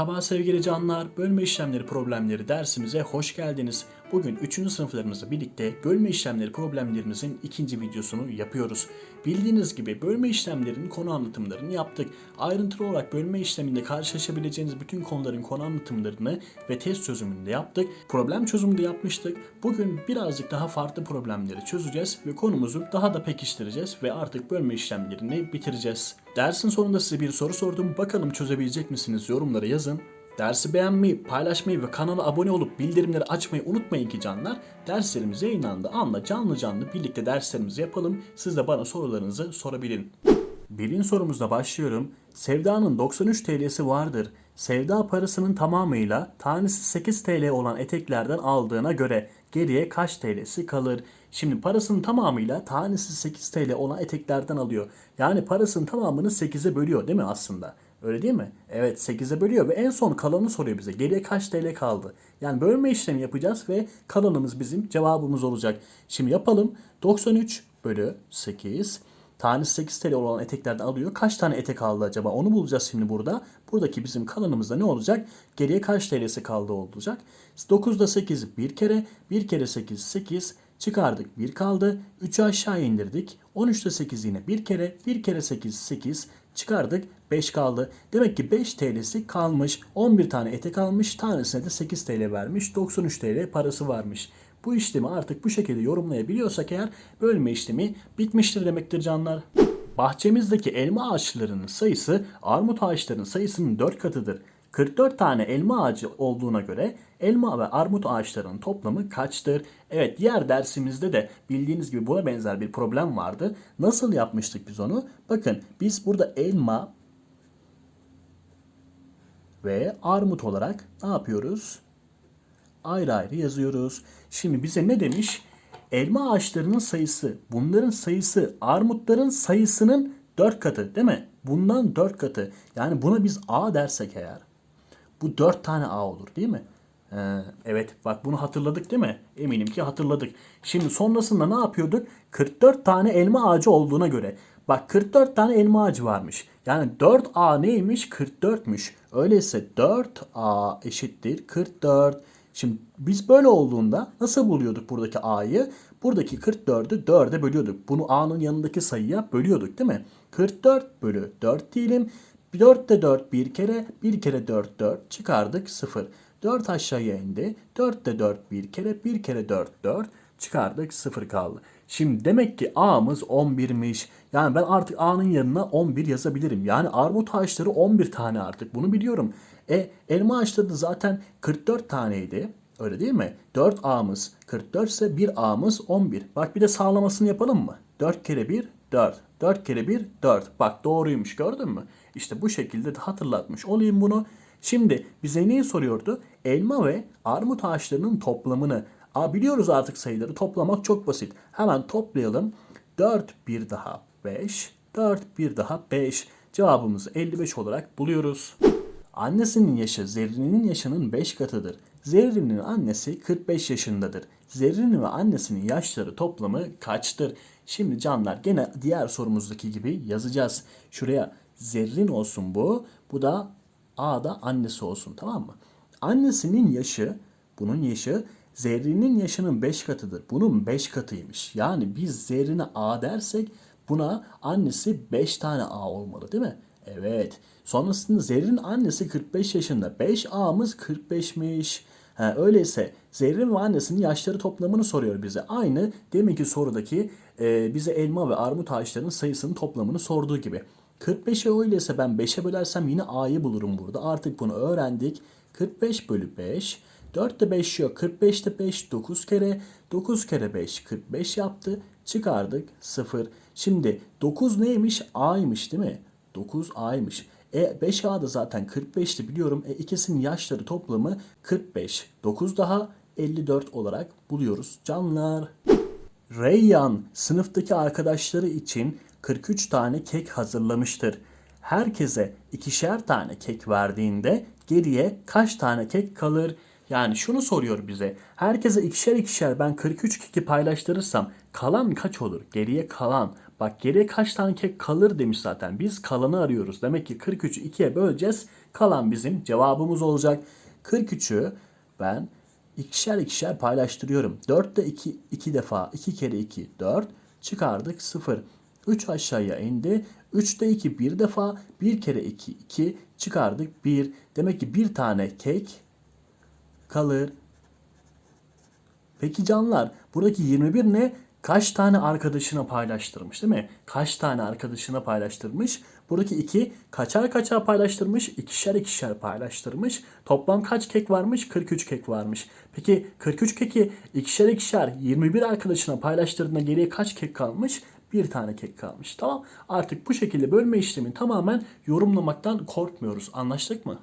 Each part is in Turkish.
Merhaba sevgili canlar. Bölme işlemleri problemleri dersimize hoş geldiniz. Bugün 3. sınıflarımızla birlikte bölme işlemleri problemlerimizin ikinci videosunu yapıyoruz. Bildiğiniz gibi bölme işlemlerinin konu anlatımlarını yaptık. Ayrıntılı olarak bölme işleminde karşılaşabileceğiniz bütün konuların konu anlatımlarını ve test çözümünü de yaptık. Problem çözümü de yapmıştık. Bugün birazcık daha farklı problemleri çözeceğiz ve konumuzu daha da pekiştireceğiz ve artık bölme işlemlerini bitireceğiz. Dersin sonunda size bir soru sordum. Bakalım çözebilecek misiniz? Yorumlara yazın. Dersi beğenmeyi, paylaşmayı ve kanala abone olup bildirimleri açmayı unutmayın ki canlar. Derslerimiz yayınlandı. Anla canlı canlı birlikte derslerimizi yapalım. Siz de bana sorularınızı sorabilin. Birin sorumuzla başlıyorum. Sevda'nın 93 TL'si vardır. Sevda parasının tamamıyla tanesi 8 TL olan eteklerden aldığına göre geriye kaç TL'si kalır? Şimdi parasının tamamıyla tanesi 8 TL olan eteklerden alıyor. Yani parasının tamamını 8'e bölüyor değil mi aslında? Öyle değil mi? Evet 8'e bölüyor ve en son kalanı soruyor bize. Geriye kaç TL kaldı? Yani bölme işlemi yapacağız ve kalanımız bizim cevabımız olacak. Şimdi yapalım. 93 bölü 8 tanesi 8 TL olan eteklerden alıyor. Kaç tane etek aldı acaba? Onu bulacağız şimdi burada. Buradaki bizim kalanımızda ne olacak? Geriye kaç TL'si kaldı olacak. 9'da 8 bir kere. 1 kere 8 8. Çıkardık 1 kaldı. 3'ü aşağı indirdik. 13'te 8 yine bir kere. 1 kere 8 8. Çıkardık 5 kaldı. Demek ki 5 TL'si kalmış. 11 tane etek almış. Tanesine de 8 TL vermiş. 93 TL parası varmış. Bu işlemi artık bu şekilde yorumlayabiliyorsak eğer bölme işlemi bitmiştir demektir canlar. Bahçemizdeki elma ağaçlarının sayısı armut ağaçlarının sayısının 4 katıdır. 44 tane elma ağacı olduğuna göre elma ve armut ağaçlarının toplamı kaçtır? Evet diğer dersimizde de bildiğiniz gibi buna benzer bir problem vardı. Nasıl yapmıştık biz onu? Bakın biz burada elma ve armut olarak ne yapıyoruz? Ayrı ayrı yazıyoruz. Şimdi bize ne demiş? Elma ağaçlarının sayısı, bunların sayısı armutların sayısının 4 katı değil mi? Bundan 4 katı. Yani buna biz A dersek eğer bu 4 tane A olur değil mi? Ee, evet bak bunu hatırladık değil mi? Eminim ki hatırladık. Şimdi sonrasında ne yapıyorduk? 44 tane elma ağacı olduğuna göre. Bak 44 tane elma ağacı varmış. Yani 4A neymiş? 44'müş. Öyleyse 4A eşittir 44. Şimdi biz böyle olduğunda nasıl buluyorduk buradaki A'yı? Buradaki 44'ü 4'e bölüyorduk. Bunu A'nın yanındaki sayıya bölüyorduk değil mi? 44 bölü 4 diyelim. 4 de 4 bir kere, bir kere 4 4 çıkardık 0. 4 aşağıya indi. 4 de 4 bir kere, bir kere 4 4 çıkardık 0 kaldı. Şimdi demek ki A'mız 11'miş. Yani ben artık A'nın yanına 11 yazabilirim. Yani armut ağaçları 11 tane artık. Bunu biliyorum. E elma ağaçları da zaten 44 taneydi. Öyle değil mi? 4A'mız 44 ise 1A'mız 11. Bak bir de sağlamasını yapalım mı? 4 kere 1 4. 4 kere 1 4. Bak doğruymuş gördün mü? İşte bu şekilde de hatırlatmış olayım bunu. Şimdi bize neyi soruyordu? Elma ve armut ağaçlarının toplamını. Aa, biliyoruz artık sayıları toplamak çok basit. Hemen toplayalım. 4 bir daha 5. 4 bir daha 5. Cevabımızı 55 olarak buluyoruz. Annesinin yaşı Zerrin'in yaşının 5 katıdır. Zerrin'in annesi 45 yaşındadır. Zerrin ve annesinin yaşları toplamı kaçtır? Şimdi canlar gene diğer sorumuzdaki gibi yazacağız. Şuraya Zerrin olsun bu. Bu da A'da annesi olsun tamam mı? Annesinin yaşı, bunun yaşı Zerrin'in yaşının 5 katıdır. Bunun 5 katıymış. Yani biz Zerrin'e A dersek buna annesi 5 tane A olmalı değil mi? Evet. Sonrasında Zerrin annesi 45 yaşında. 5A'mız 45'miş. Ha, öyleyse Zerrin ve annesinin yaşları toplamını soruyor bize. Aynı deminki sorudaki e, bize elma ve armut ağaçlarının sayısının toplamını sorduğu gibi. 45'e öyleyse ben 5'e bölersem yine A'yı bulurum burada. Artık bunu öğrendik. 45 bölü 5. 4'te 5 yok. 45'te 5 9 kere. 9 kere 5 45 yaptı. Çıkardık 0. Şimdi 9 neymiş? A'ymış değil mi? 9 A'ymış. E 5A da zaten 45'ti biliyorum. E ikisinin yaşları toplamı 45. 9 daha 54 olarak buluyoruz canlar. Reyyan sınıftaki arkadaşları için 43 tane kek hazırlamıştır. Herkese ikişer tane kek verdiğinde geriye kaç tane kek kalır? Yani şunu soruyor bize. Herkese ikişer ikişer ben 43 keki paylaştırırsam kalan kaç olur? Geriye kalan. Bak geriye kaç tane kek kalır demiş zaten. Biz kalanı arıyoruz. Demek ki 43'ü 2'ye böleceğiz. Kalan bizim cevabımız olacak. 43'ü ben ikişer ikişer paylaştırıyorum. 4 de 2, 2 defa 2 kere 2 4 çıkardık 0. 3 aşağıya indi. 3 de 2 bir defa 1 kere 2 2 çıkardık 1. Demek ki bir tane kek kalır. Peki canlar buradaki 21 ne? Kaç tane arkadaşına paylaştırmış değil mi? Kaç tane arkadaşına paylaştırmış? Buradaki 2 kaçar kaçar paylaştırmış? İkişer ikişer paylaştırmış. Toplam kaç kek varmış? 43 kek varmış. Peki 43 keki ikişer ikişer 21 arkadaşına paylaştırdığında geriye kaç kek kalmış? Bir tane kek kalmış. Tamam. Artık bu şekilde bölme işlemini tamamen yorumlamaktan korkmuyoruz. Anlaştık mı?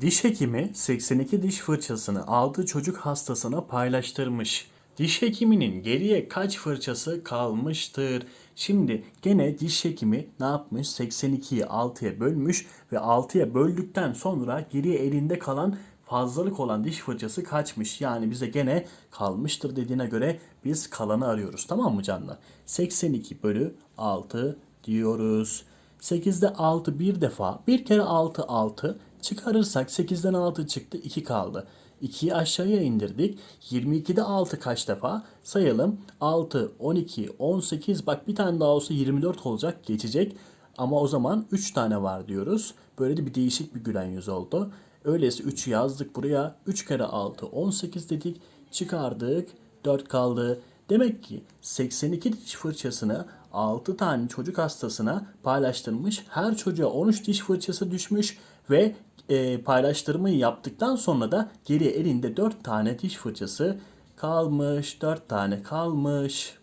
Diş hekimi 82 diş fırçasını 6 çocuk hastasına paylaştırmış. Diş hekiminin geriye kaç fırçası kalmıştır? Şimdi gene diş hekimi ne yapmış? 82'yi 6'ya bölmüş ve 6'ya böldükten sonra geriye elinde kalan fazlalık olan diş fırçası kaçmış? Yani bize gene kalmıştır dediğine göre biz kalanı arıyoruz. Tamam mı canlar? 82 bölü 6 diyoruz. 8'de 6 bir defa. Bir kere 6 6. Çıkarırsak 8'den 6 çıktı 2 kaldı. 2'yi aşağıya indirdik. 22'de 6 kaç defa? Sayalım. 6, 12, 18 bak bir tane daha olsa 24 olacak geçecek. Ama o zaman 3 tane var diyoruz. Böyle de bir değişik bir gülen yüz oldu. Öyleyse 3'ü yazdık buraya. 3 kere 6 18 dedik. Çıkardık. 4 kaldı. Demek ki 82 diş fırçasını 6 tane çocuk hastasına paylaştırmış. Her çocuğa 13 diş fırçası düşmüş ve e, paylaştırmayı yaptıktan sonra da geriye elinde 4 tane diş fırçası kalmış. 4 tane kalmış.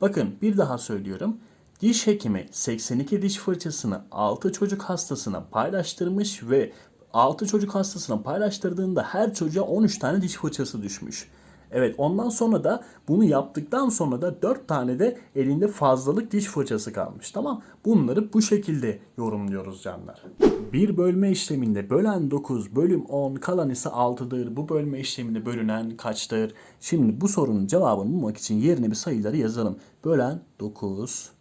Bakın bir daha söylüyorum. Diş hekimi 82 diş fırçasını 6 çocuk hastasına paylaştırmış ve 6 çocuk hastasına paylaştırdığında her çocuğa 13 tane diş fırçası düşmüş. Evet ondan sonra da bunu yaptıktan sonra da 4 tane de elinde fazlalık diş fırçası kalmış. Tamam bunları bu şekilde yorumluyoruz canlar. Bir bölme işleminde bölen 9 bölüm 10 kalan ise 6'dır. Bu bölme işleminde bölünen kaçtır? Şimdi bu sorunun cevabını bulmak için yerine bir sayıları yazalım. Bölen 9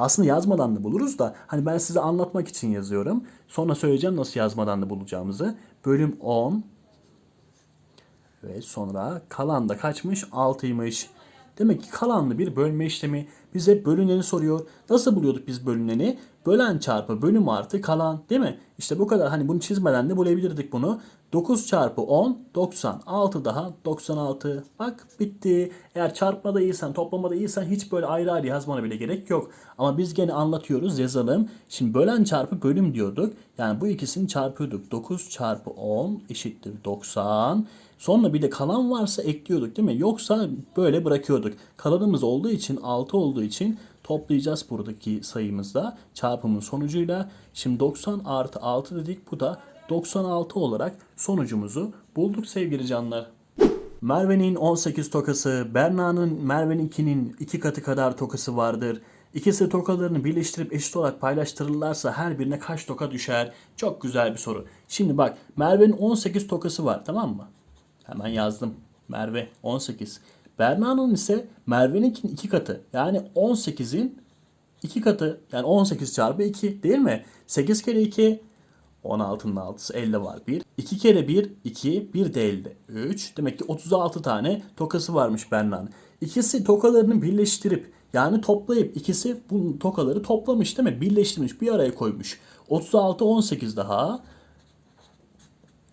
aslında yazmadan da buluruz da hani ben size anlatmak için yazıyorum. Sonra söyleyeceğim nasıl yazmadan da bulacağımızı. Bölüm 10 ve sonra kalan da kaçmış? 6'ymış. Demek ki kalanlı bir bölme işlemi bize bölüneni soruyor. Nasıl buluyorduk biz bölüneni? Bölen çarpı bölüm artı kalan değil mi? İşte bu kadar hani bunu çizmeden de bulabilirdik bunu. 9 çarpı 10 90. 6 daha 96. Bak bitti. Eğer çarpmada iyisen toplamada iyisen hiç böyle ayrı ayrı yazmana bile gerek yok. Ama biz gene anlatıyoruz yazalım. Şimdi bölen çarpı bölüm diyorduk. Yani bu ikisini çarpıyorduk. 9 çarpı 10 eşittir 90. Sonra bir de kalan varsa ekliyorduk değil mi? Yoksa böyle bırakıyorduk. Kalanımız olduğu için 6 olduğu için toplayacağız buradaki sayımızda çarpımın sonucuyla. Şimdi 90 artı 6 dedik. Bu da 96 olarak sonucumuzu bulduk sevgili canlar. Merve'nin 18 tokası, Berna'nın Merve'ninkinin iki katı kadar tokası vardır. İkisi tokalarını birleştirip eşit olarak paylaştırırlarsa her birine kaç toka düşer? Çok güzel bir soru. Şimdi bak Merve'nin 18 tokası var tamam mı? Hemen yazdım. Merve 18. Berna'nın ise Merve'ninkinin iki katı. Yani 18'in iki katı. Yani 18 çarpı 2 değil mi? 8 kere 2 16'nın 6'sı 50 var 1. 2 kere 1 2 1 de 50. 3. Demek ki 36 tane tokası varmış Berna'nın. İkisi tokalarını birleştirip yani toplayıp ikisi bu tokaları toplamış değil mi? Birleştirmiş bir araya koymuş. 36 18 daha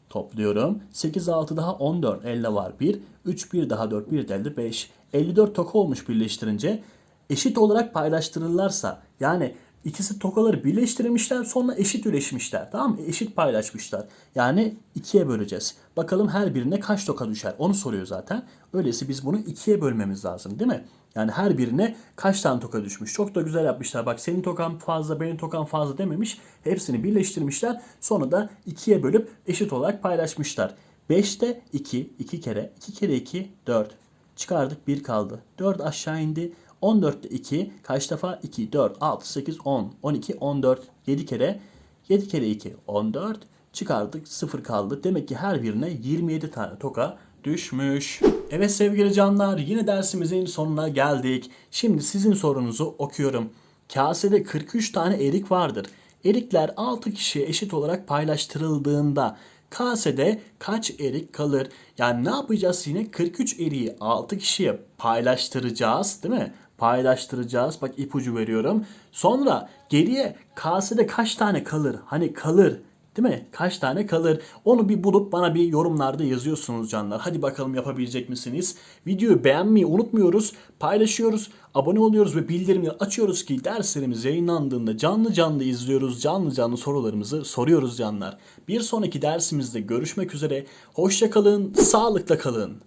topluyorum. 8 6 daha 14 50 var 1. 3 1 daha 4 1 de elde 5. 54 toka olmuş birleştirince. Eşit olarak paylaştırırlarsa yani ikisi tokaları birleştirmişler sonra eşit üreşmişler. Tamam mı? Eşit paylaşmışlar. Yani ikiye böleceğiz. Bakalım her birine kaç toka düşer? Onu soruyor zaten. Öyleyse biz bunu ikiye bölmemiz lazım değil mi? Yani her birine kaç tane toka düşmüş. Çok da güzel yapmışlar. Bak senin tokan fazla, benim tokan fazla dememiş. Hepsini birleştirmişler. Sonra da ikiye bölüp eşit olarak paylaşmışlar. 5'te 2, 2 kere, 2 kere 2, 4. Çıkardık 1 kaldı. 4 aşağı indi. 14'te 2 kaç defa? 2, 4, 6, 8, 10, 12, 14. 7 kere 7 kere 2 14. Çıkardık 0 kaldı. Demek ki her birine 27 tane toka düşmüş. Evet sevgili canlar yine dersimizin sonuna geldik. Şimdi sizin sorunuzu okuyorum. Kasede 43 tane erik vardır. Erikler 6 kişiye eşit olarak paylaştırıldığında kasede kaç erik kalır? Yani ne yapacağız yine? 43 eriği 6 kişiye paylaştıracağız değil mi? Paylaştıracağız. Bak ipucu veriyorum. Sonra geriye kasede kaç tane kalır? Hani kalır Değil mi? Kaç tane kalır? Onu bir bulup bana bir yorumlarda yazıyorsunuz canlar. Hadi bakalım yapabilecek misiniz? Videoyu beğenmeyi unutmuyoruz. Paylaşıyoruz. Abone oluyoruz ve bildirimleri açıyoruz ki derslerimiz yayınlandığında canlı canlı izliyoruz. Canlı canlı sorularımızı soruyoruz canlar. Bir sonraki dersimizde görüşmek üzere. Hoşça kalın, sağlıkla kalın.